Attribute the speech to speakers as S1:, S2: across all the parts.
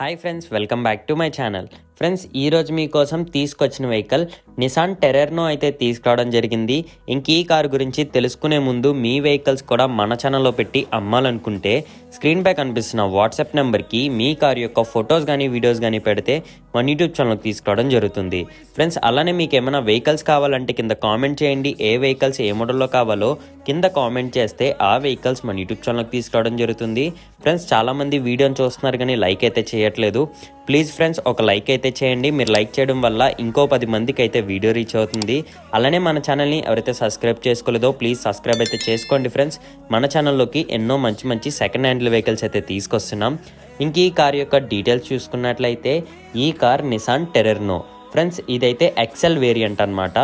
S1: Hi friends welcome back to my channel friends ఈరోజు మీకోసం తీసుకొచ్చిన వెహికల్ నిసాన్ టెరెర్నో అయితే తీసుకురావడం జరిగింది. ఇంక ఈ కార్ గురించి తెలుసుకునే ముందు మీ వెహికల్స్ కూడా మన ఛానల్లో పెట్టి అమ్మాలనుకుంటే స్క్రీన్ పై కనిపిస్తున్న వాట్సాప్ నెంబర్కి మీ కార్ యొక్క ఫొటోస్ కానీ వీడియోస్ కానీ పెడితే మన యూట్యూబ్ ఛానల్కి తీసుకురావడం జరుగుతుంది. ఫ్రెండ్స్ అలానే మీకు ఏమైనా వెహికల్స్ కావాలంటే కింద కామెంట్ చేయండి. ఏ వెహికల్స్ ఏ మోడల్లో కావాలో కింద కామెంట్ చేస్తే ఆ వెహికల్స్ మన యూట్యూబ్ ఛానల్కి తీసుకురావడం జరుగుతుంది. ఫ్రెండ్స్ చాలామంది వీడియోని చూస్తున్నారు కానీ లైక్ అయితే చేయట్లేదు. ప్లీజ్ ఫ్రెండ్స్ ఒక లైక్ అయితే చేయండి. మీరు లైక్ చేయడం వల్ల ఇంకో పది మందికి అయితే వీడియో రీచ్ అవుతుంది. అలానే మన ఛానల్ని ఎవరైతే సబ్స్క్రైబ్ చేసుకోలేదో ప్లీజ్ సబ్స్క్రైబ్ అయితే చేసుకోండి ఫ్రెండ్స్. మన ఛానల్లోకి ఎన్నో మంచి మంచి సెకండ్ హ్యాండ్ వెహికల్స్ అయితే తీసుకొస్తున్నాం. ఇంక ఈ కార్ యొక్క డీటెయిల్స్ చూసుకున్నట్లయితే ఈ కార్ నిసాన్ టెరెర్నో ఫ్రెండ్స్ ఇదైతే ఎక్సెల్ వేరియంట్ అనమాట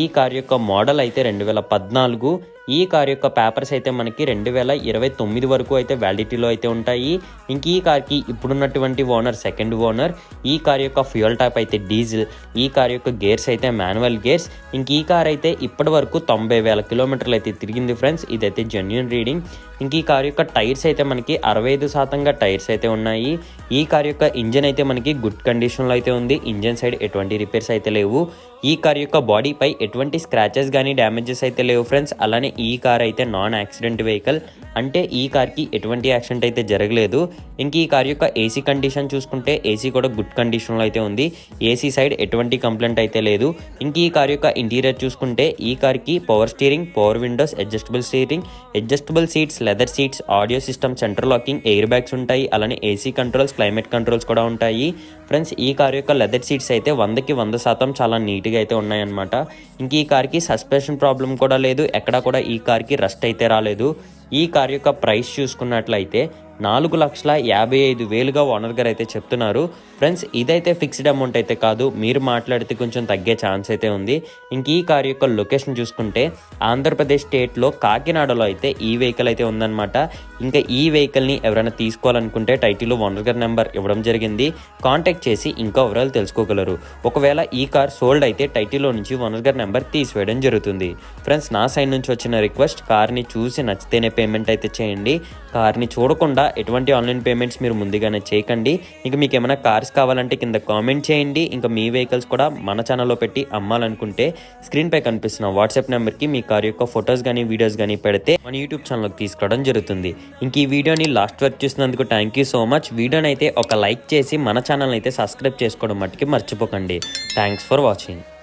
S1: ఈ కార్ యొక్క మోడల్ అయితే రెండు వేల పద్నాలుగు. ఈ కార్ యొక్క పేపర్స్ అయితే మనకి రెండు వేల ఇరవై తొమ్మిది వరకు అయితే వ్యాలిడిటీలో అయితే ఉంటాయి. ఇంక ఈ కార్కి ఇప్పుడున్నటువంటి ఓనర్ సెకండ్ ఓనర్ ఈ కార్ యొక్క ఫ్యూయల్ టైప్ అయితే డీజిల్ ఈ కార్ యొక్క గేర్స్ అయితే మాన్యువల్ గేర్స్ ఇంక ఈ కార్ అయితే ఇప్పటి వరకు తొంభై వేల కిలోమీటర్లు అయితే తిరిగింది ఫ్రెండ్స్ ఇదైతే జెన్యున్ రీడింగ్ ఇంక ఈ కార్ యొక్క టైర్స్ అయితే మనకి అరవై ఐదు శాతంగా టైర్స్ అయితే ఉన్నాయి. ఈ కార్ యొక్క ఇంజన్ అయితే మనకి గుడ్ కండిషన్లో అయితే ఉంది. ఇంజన్ సైడ్ ఎటువంటి రిపేర్స్ అయితే లేవు. ఈ కార్ యొక్క బాడీపై ఎటువంటి స్క్రాచెస్ కానీ డ్యామేజెస్ అయితే లేవు ఫ్రెండ్స్. అలానే ఈ కార్ అయితే నాన్ యాక్సిడెంట్ వెహికల్ అంటే ఈ కార్కి ఎటువంటి యాక్సిడెంట్ అయితే జరగలేదు. ఇంక ఈ కార్ యొక్క ఏసీ కండిషన్ చూసుకుంటే ఏసీ కూడా గుడ్ కండిషన్లో అయితే ఉంది. ఏసీ సైడ్ ఎటువంటి కంప్లైంట్ అయితే లేదు. ఇంక ఈ కార్ యొక్క ఇంటీరియర్ చూసుకుంటే ఈ కార్కి power steering power windows adjustable steering adjustable seats leather seats audio system centre locking air bags ఉంటాయి. అలానే ఏసీ కంట్రోల్స్ క్లైమేట్ కంట్రోల్స్ కూడా ఉంటాయి. ఫ్రెండ్స్ ఈ కార్ యొక్క లెదర్ సీట్స్ అయితే వందకి వంద శాతం చాలా నీట్గా అయితే ఉన్నాయన్నమాట. ఇంక ఈ కార్కి సస్పెన్షన్ ప్రాబ్లం కూడా లేదు. ఎక్కడా కూడా ఈ కార్కి రస్ట్ అయితే రాలేదు. ఈ కార్ యొక్క ప్రైస్ చూసుకున్నట్లయితే నాలుగు లక్షల యాభై ఐదు వేలుగా ఓనర్ గారు అయితే చెప్తున్నారు. ఫ్రెండ్స్ ఇదైతే ఫిక్స్డ్ అమౌంట్ అయితే కాదు. మీరు మాట్లాడితే కొంచెం తగ్గే ఛాన్స్ అయితే ఉంది. ఇంక ఈ కార్ యొక్క లొకేషన్ చూసుకుంటే ఆంధ్రప్రదేశ్ స్టేట్లో కాకినాడలో అయితే ఈ వెహికల్ అయితే ఉందన్నమాట. ఇంకా ఈ వెహికల్ని ఎవరైనా తీసుకోవాలనుకుంటే టైటిల్ ఓనర్ గారి నెంబర్ ఇవ్వడం జరిగింది. కాంటాక్ట్ చేసి ఇంకా వివరాలు తెలుసుకోగలరు. ఒకవేళ ఈ కార్ సోల్డ్ అయితే టైటిల్లో నుంచి ఓనర్ గారి నెంబర్ తీసివేయడం జరుగుతుంది. ఫ్రెండ్స్ నా సైడ్ నుంచి వచ్చిన రిక్వెస్ట్ కార్ని చూసి నచ్చితేనే పేమెంట్ అయితే చేయండి. కార్ని చూడకుండా ఎటువంటి ఆన్లైన్ పేమెంట్స్ మీరు ముందుగానే చేయకండి. ఇంకా మీకు ఏమైనా కార్స్ కావాలంటే కింద కామెంట్ చేయండి. ఇంకా మీ వెహికల్స్ కూడా మన ఛానల్లో పెట్టి అమ్మాలనుకుంటే స్క్రీన్ పై కనిపిస్తున్న వాట్సాప్ నెంబర్కి మీ కార్ యొక్క ఫొటోస్ కానీ వీడియోస్ కానీ పెడితే మన యూట్యూబ్ ఛానల్కి తీసుకురావడం జరుగుతుంది. ఇంక ఈ వీడియోని లాస్ట్ వరకు చూసినందుకు థ్యాంక్ యూ సో మచ్ వీడియోని అయితే ఒక లైక్ చేసి మన ఛానల్ అయితే సబ్స్క్రైబ్ చేసుకోవడం మట్టుకి మర్చిపోకండి. Thanks for watching